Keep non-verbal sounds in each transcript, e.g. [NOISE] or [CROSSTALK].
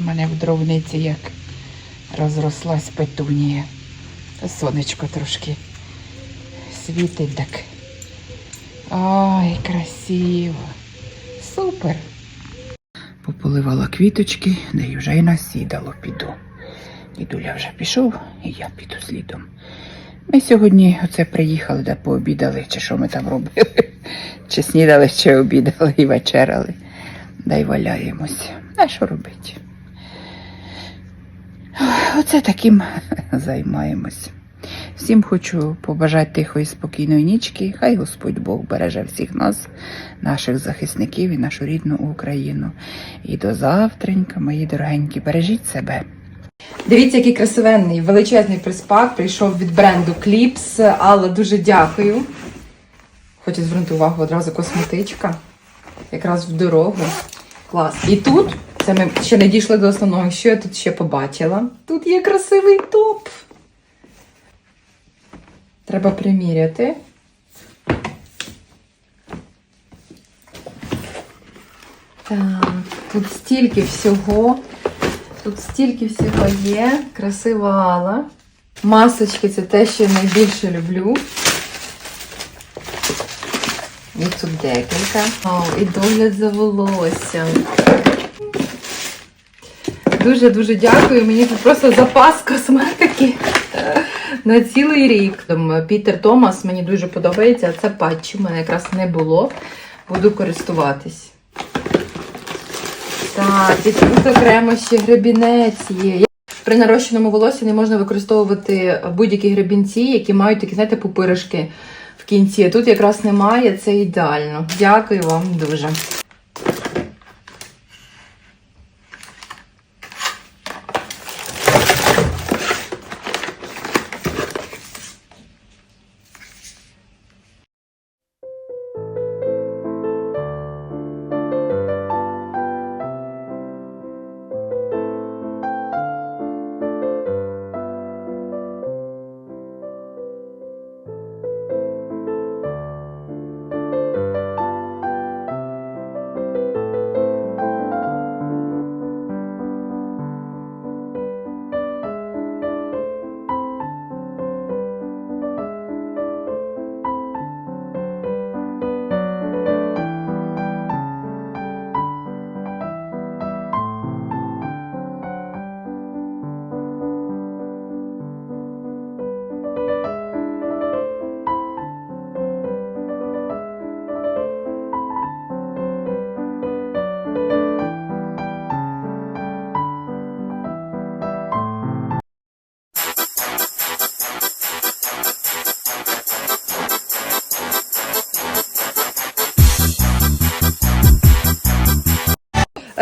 У мене в дровниці як розрослась петунія. Сонечко трошки світить так. Ой, красиво. Супер. Пополивала квіточки, да й вже й насідало піду. Дідуля вже пішов, і я піду слідом. Ми сьогодні оце приїхали, де пообідали, чи що ми там робили. [LAUGHS] Чи снідали, чи обідали і вечеряли. Да й валяємось. А що робити? Оце таким [LAUGHS] займаємось. Всім хочу побажати тихої спокійної нічки. Хай Господь Бог береже всіх нас, наших захисників і нашу рідну Україну. І до завтренька, мої дорогенькі, бережіть себе. Дивіться, який красивенний, величезний приспак прийшов від бренду Clips. Алла, дуже дякую. Хочу звернути увагу одразу косметичка. Якраз в дорогу. Клас. І тут, це ми ще не дійшли до основного, що я тут ще побачила. Тут є красивий топ. Треба приміряти. Так, тут стільки всього. Тут стільки всього є. Красива Алла. Масочки це те, що я найбільше люблю. Їх тут декілька. О, і догляд за волоссям. Дуже-дуже дякую. Мені тут просто запас косметики на цілий рік. Там, Пітер Томас мені дуже подобається. Це патчі, в мене якраз не було. Буду користуватись. Так, і тут окремо ще гребінець є. При нарощеному волосі не можна використовувати будь-які гребінці, які мають такі, знаєте, пупиришки в кінці. Тут якраз немає, це ідеально. Дякую вам дуже.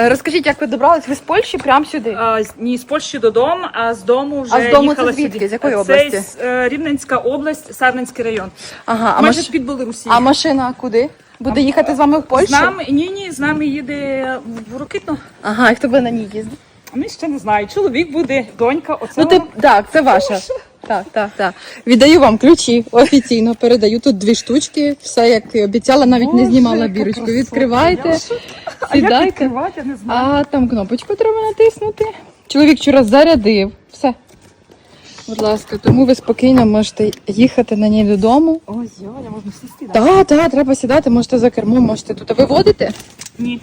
Розкажіть, як ви добрались? Ви з Польщі прямо сюди? А, ні, з Польщі додому, а з дому вже А з дому їхала це звідки? сюди. З якої Це області? з, е, Рівненська область, Сарненський район. Ага, а, Майже маш... під Білорусі. а машина куди? Буде їхати з вами в Польщу? З нами, ні, ні, з нами їде в Рокитно. Ага, і хто буде на ній їздити? Ми ще не знаю. Чоловік буде, донька, оце. Ну, ти, так, це ваша. Так, так, так. Віддаю вам ключі офіційно. Передаю тут дві штучки. Все як і обіцяла, навіть не знімала бірочку. Відкривайте, сідайте. я не знаю. А там кнопочку треба натиснути. Чоловік вчора зарядив. Все. Будь ласка, тому ви спокійно можете їхати на ній додому. Ой, я можна сісти, так? Так, так, треба сідати, можете за кермом, можете тут. А ви водите? Ні.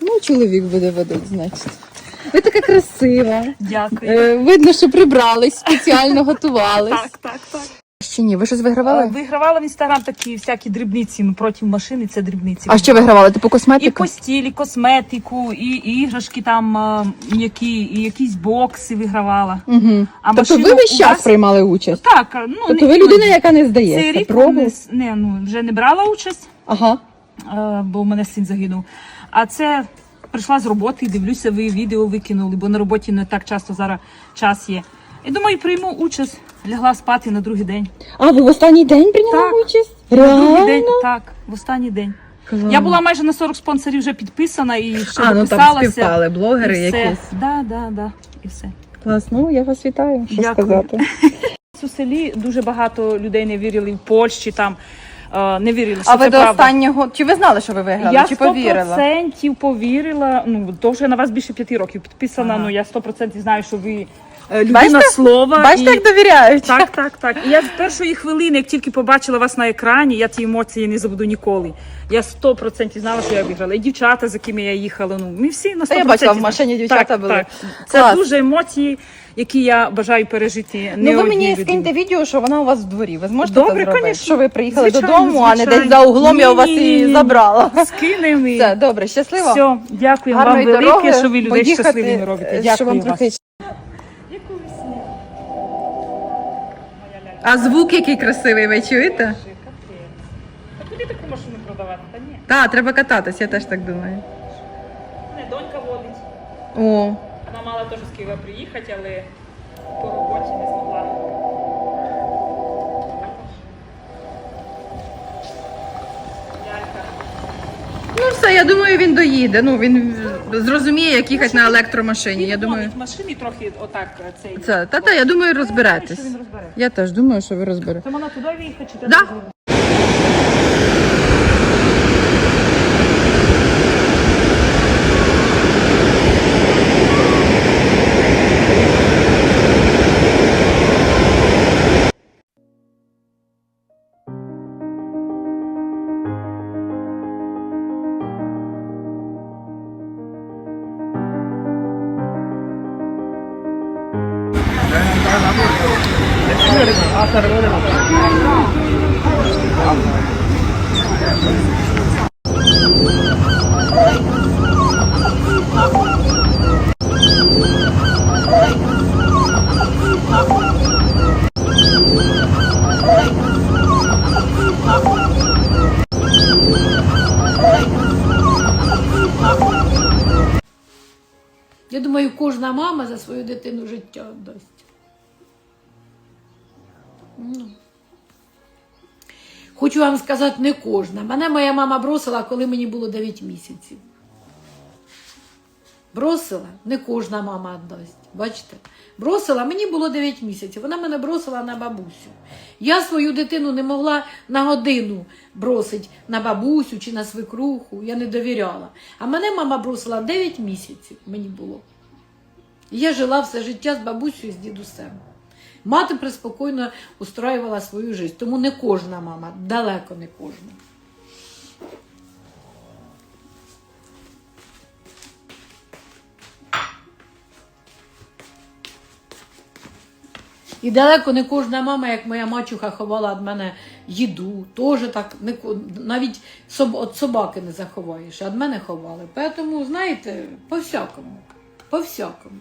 Ну, чоловік буде водити, значить. Ви така красива. Дякую. Е, видно, що прибрались, спеціально готувались. Так, так, так. Ще ні, ви щось вигравали? Вигравала в інстаграм такі всякі дрібниці, ну проти машини це дрібниці. А що вигравали? Типу І косметику? постіль, і косметику, і іграшки там а, м'які, і якісь бокси вигравала. Угу. А Тобто ви машину весь у час вас- приймали участь? Так, ну Тобто ви людина, яка не Цей здається, рік не, с- не, ну, вже не брала участь, Ага. бо в мене син загинув. А це прийшла з роботи і дивлюся, ви відео викинули, бо на роботі не так часто зараз час є. І думаю, прийму участь, лягла спати на другий день. А, ви в останній день прийняли Так. участь? На другий день, так, в останній день. Клас. Я була майже на 40 спонсорів вже підписана і ще А, ну там співпали блогери і все. якісь. Да, да, да, і все. Клас, ну я вас вітаю, що Дякую. сказати. [LAUGHS] У селі дуже багато людей не вірили в Польщі там. Е, не вірили, що А це до правда. останнього. Чи ви знали, що ви виграли? Я Чи повірила? 100% повірила. Ну, то вже на вас більше п'яти років підписана, ну я 100% знаю, що ви людина Бачите? слова. Бачите, і... як довіряють? Так, так, так. І я з першої хвилини, як тільки побачила вас на екрані, я ці емоції не забуду ніколи. Я 100% знала, що я виграла. І дівчата, з якими я їхала, ну ми всі на 100% Та я бачила, в машині дівчата так, були. Так. Це Клас. дуже емоції, які я бажаю пережити. Не Ну ви мені скиньте відео, що вона у вас в дворі. Ви зможете Добре, це зробити? конечно. Що ви приїхали Звичайно, додому, а не десь за углом я у вас її забрала. Скинемо. і- Все, добре, щасливо. Все, дякую вам велике, дороги. що ви людей Поїхати, щасливими робите. е, Дякую вам трохи... А звук який красивий, ви чуєте? А куди таку машину продавати? Та ні. Так, треба кататись, я теж так думаю. Не донька водить. О, Вона мала теж з Києва приїхати, але по роботі не змогла. Ну все, я думаю, він доїде. Ну він зрозуміє, як їхати на електромашині. Я думаю, в машині трохи отак е, цей. це та та я думаю, Що розберетесь. він розбере. Я теж думаю, що ви розберете. Це вона туди виїхати чи Да. Я думаю, кожна мама за свою дитину життя дасть. Ну. Хочу вам сказати, не кожна. Мене моя мама бросила, коли мені було 9 місяців. Бросила, не кожна мама віддасть. Бачите? Бросила, мені було 9 місяців. Вона мене бросила на бабусю. Я свою дитину не могла на годину бросити на бабусю чи на свекруху. Я не довіряла. А мене мама бросила 9 місяців мені було. Я жила все життя з бабусею і з дідусем. Мати преспокійно устроювала свою життя. Тому не кожна мама, далеко не кожна. І далеко не кожна мама, як моя мачуха, ховала від мене їду. Теж так не навіть від собаки не заховаєш, а від мене ховали. Тому, знаєте, по-всякому. По-всякому.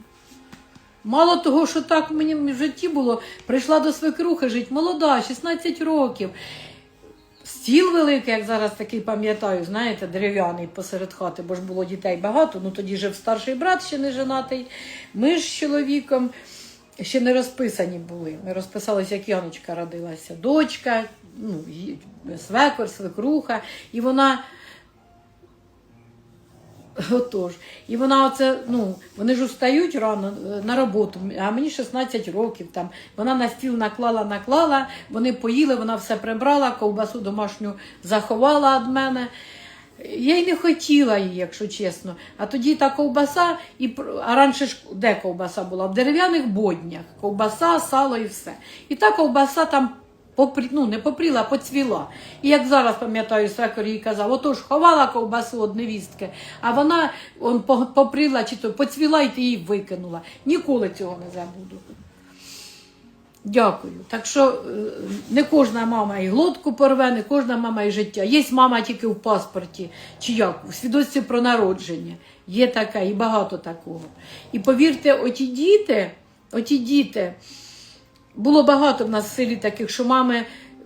Мало того, що так мені в житті було, прийшла до свекрухи жити, молода, 16 років. Стіл великий, як зараз такий пам'ятаю, знаєте, дерев'яний посеред хати, бо ж було дітей багато. Ну тоді жив старший брат, ще не женатий. Ми з чоловіком ще не розписані були. Ми розписалися, як Яночка родилася. Дочка, ну, свекор, свекруха, і вона. Отож. І вона оце, ну, вони ж устають рано е, на роботу, а мені 16 років там. Вона на стіл наклала, наклала, вони поїли, вона все прибрала, ковбасу домашню заховала від мене. Я й не хотіла її, якщо чесно. А тоді та ковбаса, і, а раніше ж де ковбаса була? В дерев'яних боднях. Ковбаса, сало і все. І та ковбаса там попрі, ну, не попріла, а поцвіла. І як зараз пам'ятаю, свекор їй казав, отож ховала ковбасу од невістки, а вона он, попріла чи то поцвіла і ти її викинула. Ніколи цього не забуду. Дякую. Так що е, не кожна мама і глотку порве, не кожна мама і життя. Є мама тільки в паспорті, чи як, у свідоцтві про народження. Є така, і багато такого. І повірте, оті діти, оті діти, було багато в нас в селі таких, що мами.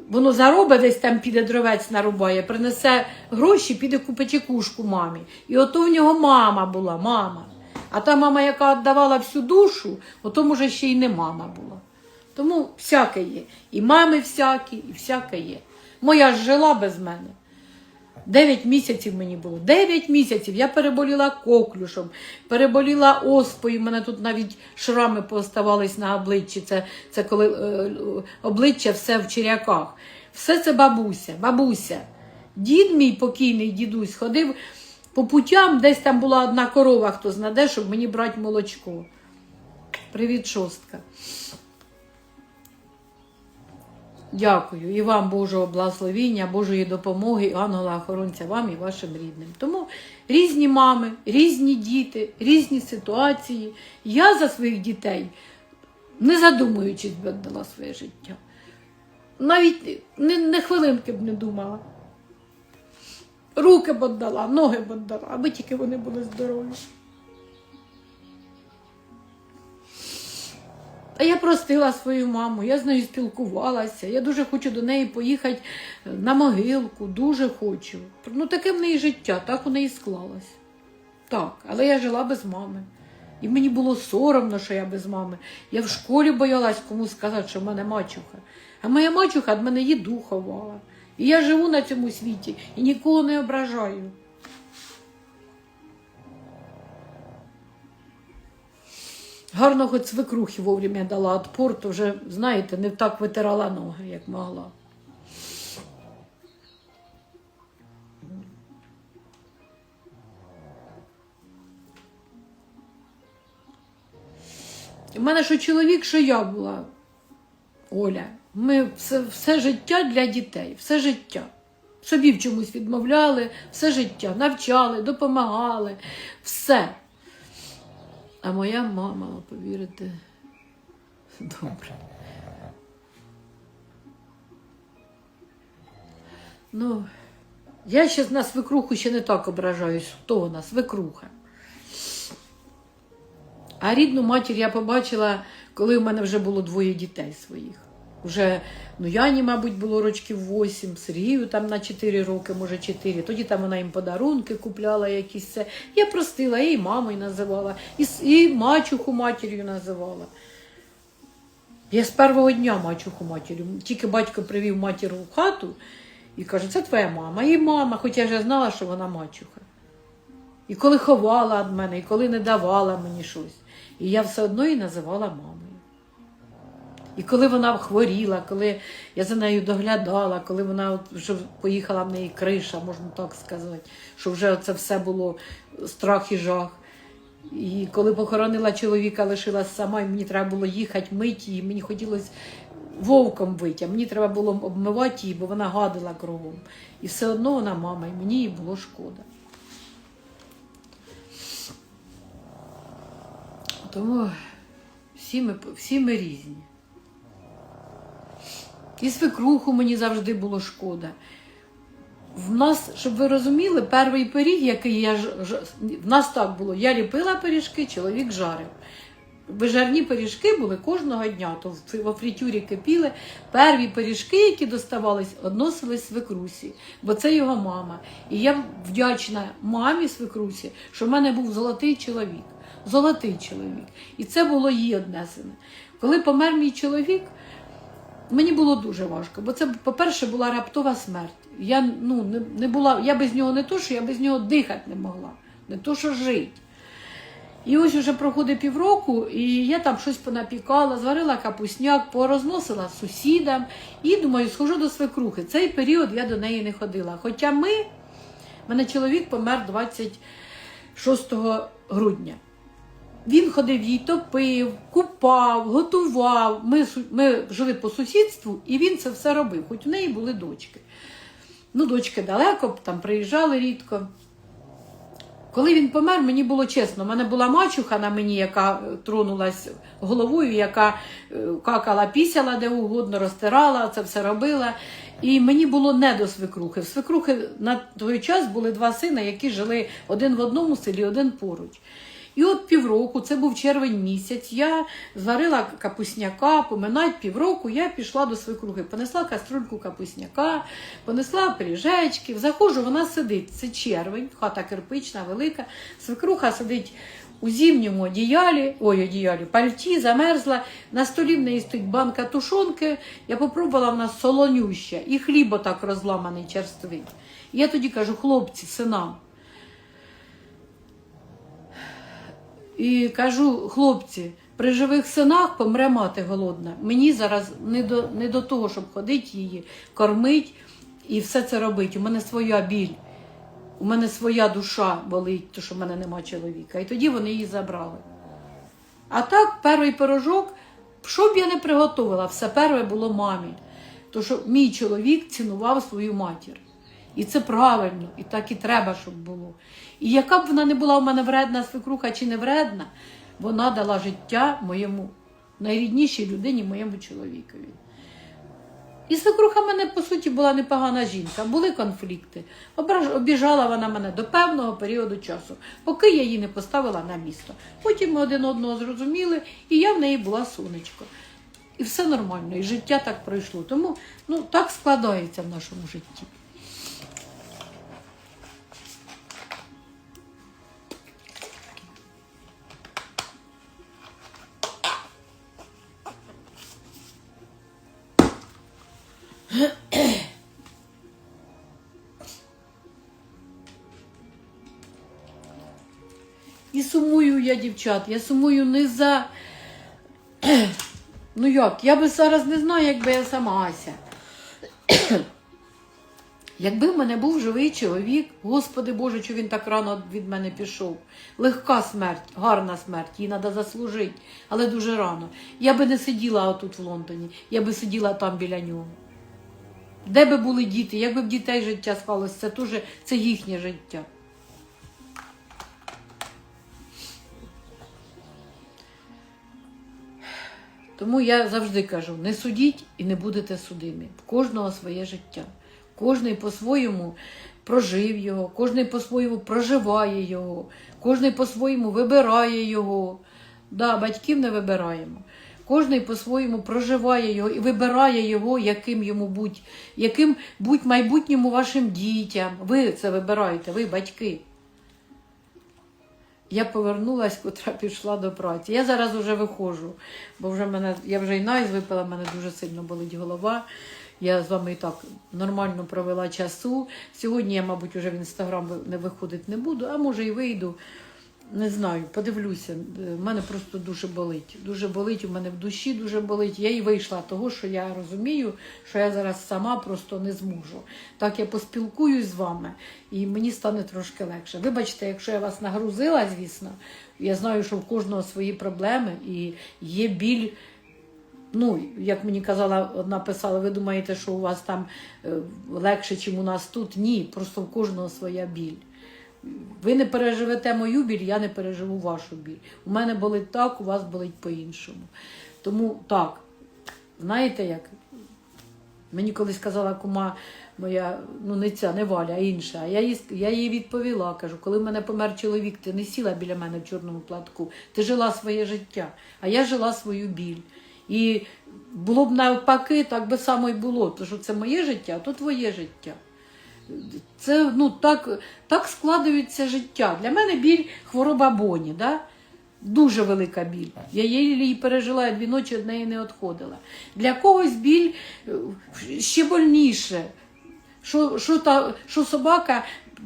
Воно заробить десь там піде дровець нарубає, принесе гроші, піде купить якушку мамі. І ото в нього мама була, мама. А та мама, яка віддавала всю душу, ото може ще й не мама була. Тому всяке є. І мами всякі, і всяке є. Моя ж жила без мене. Дев'ять місяців мені було. Дев'ять місяців. Я переболіла коклюшом, переболіла оспою. У мене тут навіть шрами пооставались на обличчі. Це, це коли е, обличчя все в черяках. Все це бабуся, бабуся. Дід мій покійний дідусь ходив по путям, десь там була одна корова, хто знаде, щоб мені брати молочко. Привіт, шостка. Дякую і вам Божого благословіння, Божої допомоги, ангела охоронця вам і вашим рідним. Тому різні мами, різні діти, різні ситуації. Я за своїх дітей, не задумуючись, би віддала своє життя. Навіть не, не хвилинки б не думала. Руки б віддала, ноги б віддала, аби тільки вони були здорові. А я простила свою маму, я з нею спілкувалася. Я дуже хочу до неї поїхати на могилку, дуже хочу. Ну, таке в неї життя, так у неї склалось. Так, але я жила без мами. І мені було соромно, що я без мами. Я в школі боялась комусь сказати, що в мене мачуха. А моя мачуха від мене їду ховала. І я живу на цьому світі і нікого не ображаю. Гарно хоч вовремя дала отпор, то вже, знаєте, не так витирала ноги, як могла. У мене що чоловік, що я була, Оля. Ми все, все життя для дітей, все життя. Собі в чомусь відмовляли, все життя, навчали, допомагали, все. А моя мама, повірите, добре. Ну, я ще на свекруху ще не так ображаюсь. Хто вона? Свекруха. А рідну матір я побачила, коли в мене вже було двоє дітей своїх. Вже, ну Яні, мабуть, було рочків 8, Сергію там на 4 роки, може 4. Тоді там вона їм подарунки купляла якісь це. Я простила, я і мамою називала, і, і мачуху матір'ю називала. Я з першого дня мачуху матір'ю. Тільки батько привів матір в хату і каже, це твоя мама. І мама, хоч я вже знала, що вона мачуха. І коли ховала від мене, і коли не давала мені щось. І я все одно її називала мамою. І коли вона хворіла, коли я за нею доглядала, коли вона от вже поїхала в неї криша, можна так сказати, що вже це все було страх і жах. І коли похоронила чоловіка, лишилась сама, і мені треба було їхати, мити її, мені хотілося вовком вити, а мені треба було обмивати її, бо вона гадила кругом. І все одно вона мама, і мені її було шкода. Тому всі ми, всі ми різні. І свекруху мені завжди було шкода. В нас, щоб ви розуміли, перший пиріг, який я в нас так було, я ліпила пиріжки, чоловік жарив. Вижарні пиріжки були кожного дня, то в- во фритюрі кипіли. Перві пиріжки, які доставались, односились свекрусі, бо це його мама. І я вдячна мамі свекрусі, що в мене був золотий чоловік. Золотий чоловік. І це було її однесене. Коли помер мій чоловік, Мені було дуже важко, бо це, по-перше, була раптова смерть. Я, ну, не, не була, я без нього не то, що я без нього дихати не могла, не то, що жити. І ось уже проходить півроку, і я там щось понапікала, зварила капусняк, порозносила сусідам і думаю, схожу до свекрухи. Цей період я до неї не ходила. Хоча ми, в мене чоловік помер 26 грудня. Він ходив їй топив, купав, готував. Ми, ми жили по сусідству, і він це все робив, хоч у неї були дочки. Ну, дочки далеко, там приїжджали рідко. Коли він помер, мені було чесно. У мене була мачуха на мені, яка е, тронулась головою, яка е, какала, пісяла де угодно, розтирала, це все робила. І мені було не до свекрухи. Свекрухи на той час були два сини, які жили один в одному селі, один поруч. І от півроку, це був червень місяць, я зварила капусняка, поминать півроку, я пішла до свекрухи, понесла каструльку капусняка, понесла пиріжечків, заходжу, вона сидить, це червень, хата кирпична, велика, свекруха сидить у зимньому одіялі, ой, одіялі, пальті, замерзла, на столі в неї стоїть банка тушонки, я попробувала, вона солонюща, і хліб отак розламаний черствий. Я тоді кажу, хлопці, синам, І кажу, хлопці, При живих синах помре мати голодна. Мені зараз не до, не до того, щоб ходити її, кормити і все це робити. У мене своя біль, у мене своя душа болить, тому що в мене нема чоловіка. І тоді вони її забрали. А так, перший пирожок, що б я не приготувала, все перше було мамі. Тому що мій чоловік цінував свою матір. І це правильно, і так і треба, щоб було. І яка б вона не була у мене вредна свекруха чи не вредна, вона дала життя моєму найріднішій людині, моєму чоловікові. І свекруха мене, по суті, була непогана жінка. Були конфлікти. Обіжала вона мене до певного періоду часу, поки я її не поставила на місто. Потім ми один одного зрозуміли, і я в неї була сонечко. І все нормально, і життя так пройшло. Тому ну, так складається в нашому житті. І сумую я, дівчат, я сумую не за. [CLEARS THROAT] Ну як, я би зараз не знаю, якби я сама Ася. [CLEARS THROAT] Якби в мене був живий чоловік, Господи Боже, що він так рано від мене пішов. Легка смерть, гарна смерть, її треба заслужити, але дуже рано. Я би не сиділа отут в Лондоні, я би сиділа там біля нього. Де би були діти, якби б дітей життя склалося, це це їхнє життя. Тому я завжди кажу: не судіть і не будете судимі. В кожного своє життя. Кожний по-своєму прожив його, кожний по-своєму проживає його, кожний по-своєму вибирає його. Да, батьків не вибираємо. Кожний по-своєму проживає його і вибирає його, яким йому будь, яким будь майбутньому вашим дітям. Ви це вибираєте, ви батьки. Я повернулась, котра пішла до праці. Я зараз вже виходжу, бо вже мене, я вже і найз випила, мене дуже сильно болить голова. Я з вами і так нормально провела часу. Сьогодні я, мабуть, вже в інстаграм не виходити не буду, а може і вийду. Не знаю, подивлюся. У мене просто дуже болить. Дуже болить, у мене в душі дуже болить. Я і вийшла того, що я розумію, що я зараз сама просто не зможу. Так я поспілкуюсь з вами, і мені стане трошки легше. Вибачте, якщо я вас нагрузила, звісно, я знаю, що в кожного свої проблеми і є біль. Ну, як мені казала, одна писала, ви думаєте, що у вас там е, легше, ніж у нас тут? Ні, просто в кожного своя біль. Ви не переживете мою біль, я не переживу вашу біль. У мене болить так, у вас болить по-іншому. Тому так, знаєте як? Мені колись казала кума моя, ну не ця, не Валя, а інша. А я їй, я їй відповіла, кажу, коли в мене помер чоловік, ти не сіла біля мене в чорному платку, ти жила своє життя, а я жила свою біль. І було б навпаки, так би само й було, тому що це моє життя, а то твоє життя. Це ну, так, так складається життя. Для мене біль хвороба Боні. Да? Дуже велика біль. Я її пережила, я дві ночі від неї не відходила. Для когось біль е, ще больніше. Що, що, та, що собака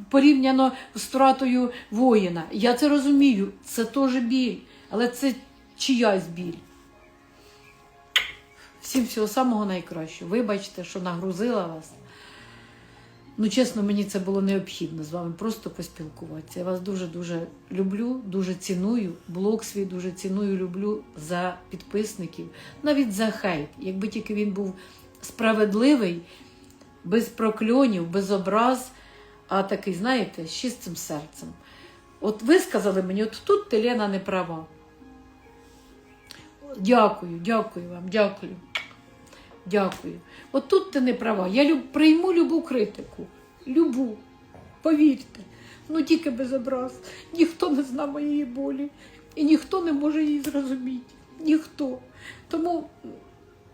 порівняно з втратою воїна. Я це розумію, це теж біль, але це чиясь біль. Всім всього самого найкращого. Вибачте, що нагрузила вас. Ну, чесно, мені це було необхідно з вами просто поспілкуватися. Я вас дуже-дуже люблю, дуже ціную. Блог свій дуже ціную, люблю за підписників, навіть за хейт. Якби тільки він був справедливий, без прокльонів, без образ, а такий, знаєте, з чистим серцем. От ви сказали мені, от тут ти Лена не права. Дякую, дякую вам, дякую. Дякую. От тут ти не права. Я люб, прийму любу критику. Любу. Повірте. Ну тільки без образ. Ніхто не знає моєї болі. І ніхто не може її зрозуміти. Ніхто. Тому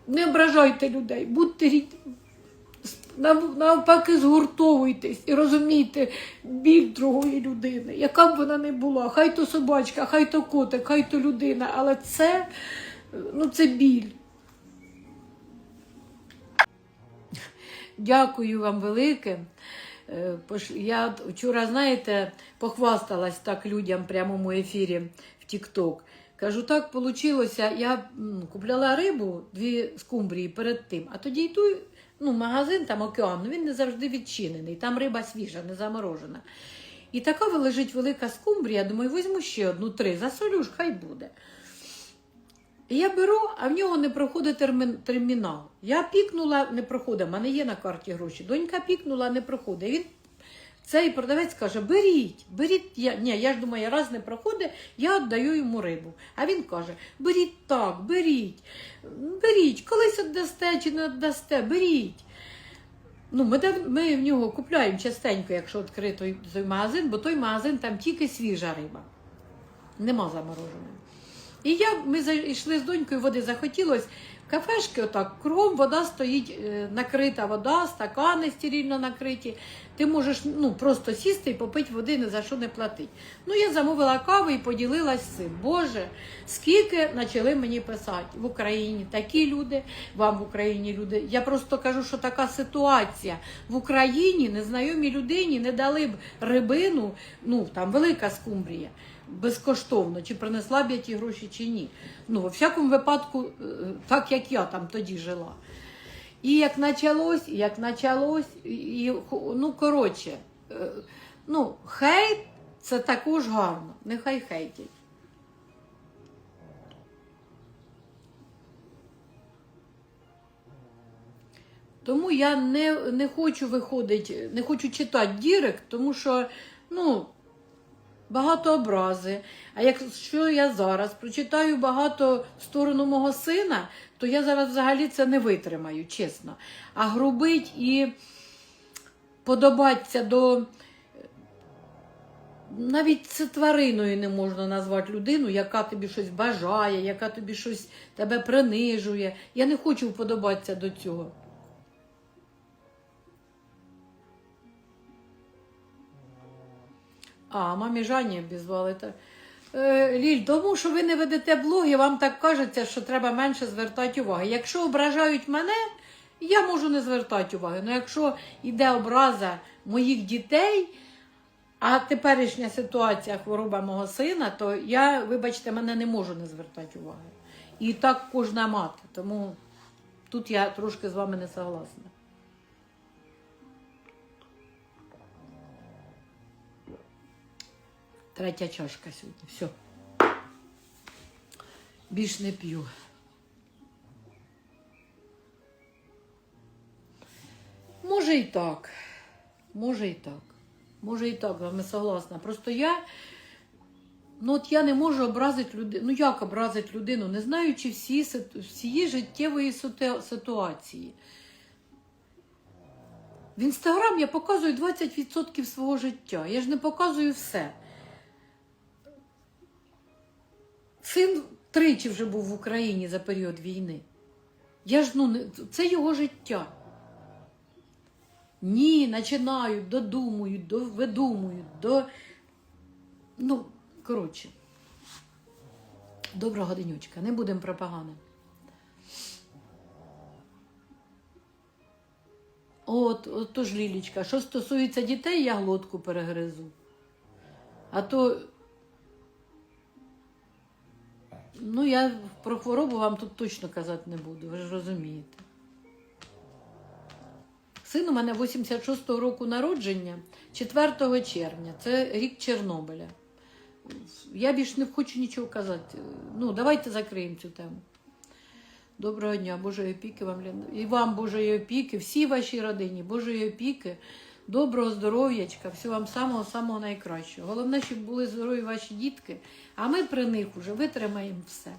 не ображайте людей, будьте навпаки, згуртовуйтесь і розумійте біль другої людини, яка б вона не була. Хай то собачка, хай то котик, хай то людина, але це, ну, це біль. Дякую вам велике. Е, Я вчора, знаєте, похвасталась так людям в прямому ефірі в TikTok. Кажу, так вийшло. Я купляла рибу, дві скумбрії перед тим, а тоді йду ну, магазин, там океан, ну, він не завжди відчинений, там риба свіжа, не заморожена. І така лежить велика скумбрія, думаю, візьму ще одну три, засолю ж, хай буде. І я беру, а в нього не проходить термін, термінал. Я пікнула, не проходить, в мене є на карті гроші. Донька пікнула, не проходить. Він, цей продавець каже: беріть, беріть. Я, ні, я ж думаю, раз не проходить, я віддаю йому рибу. А він каже: беріть так, беріть, беріть, колись віддасте чи не віддасте, беріть. Ну, ми, ми в нього купляємо частенько, якщо відкритий той магазин, бо той магазин там тільки свіжа риба. Нема замороженої. І я, ми зайшли з донькою, води захотілось. Кафешки, отак, кругом вода стоїть, е, накрита вода, стакани стерильно накриті. Ти можеш ну, просто сісти і попити води, ні за що не платить. Ну, я замовила каву і поділилась цим. Боже, скільки почали мені писати в Україні такі люди, вам в Україні люди. Я просто кажу, що така ситуація. В Україні незнайомій людині не дали б рибину, ну там велика скумбрія безкоштовно, чи принесла б я ті гроші, чи ні. Ну, во всякому випадку, е, так як я там тоді жила. І як почалось, як почалось, і, і, ну коротше, е, ну, хейт це також гарно, нехай хейтять. Тому я не, не хочу виходити, не хочу читати Дірект, тому що, ну, багато образи. А якщо я зараз прочитаю багато в сторону мого сина, то я зараз взагалі це не витримаю, чесно. А грубить і подобатися до. Навіть це твариною не можна назвати людину, яка тобі щось бажає, яка тобі щось тебе принижує. Я не хочу вподобатися до цього. А, мамі Жанні обізвали. Е, Ліль, тому що ви не ведете блоги, вам так кажеться, що треба менше звертати уваги. Якщо ображають мене, я можу не звертати уваги. Але якщо йде образа моїх дітей, а теперішня ситуація хвороба мого сина, то я, вибачте, мене не можу не звертати уваги. І так кожна мати. Тому тут я трошки з вами не согласна. Третя чашка сьогодні. Все. Більш не п'ю. Може і так. Може і так. Може і так, з вами согласна. Просто я. Ну, от я не можу образити людину. Ну, як образити людину, не знаючи всі, всієї життєвої ситуації. В інстаграм я показую 20% свого життя. Я ж не показую все. Син тричі вже був в Україні за період війни. Я ж ну це його життя. Ні, починають, додумують, до, видумують, до. Ну, коротше. Доброго денючка, не будемо про погане. От, от то ж Лілічка, що стосується дітей, я глотку перегризу. А то Ну, я про хворобу вам тут точно казати не буду, ви ж розумієте. Син у мене 86-го року народження, 4 червня, це рік Чорнобиля. Я більше не хочу нічого казати. Ну, давайте закриємо цю тему. Доброго дня, Божої опіки вам, І вам Божої опіки, всій вашій родині, Божої опіки, доброго здоров'ячка, всього вам самого-самого найкращого. Головне, щоб були здорові ваші дітки, а ми при них уже витримаємо все.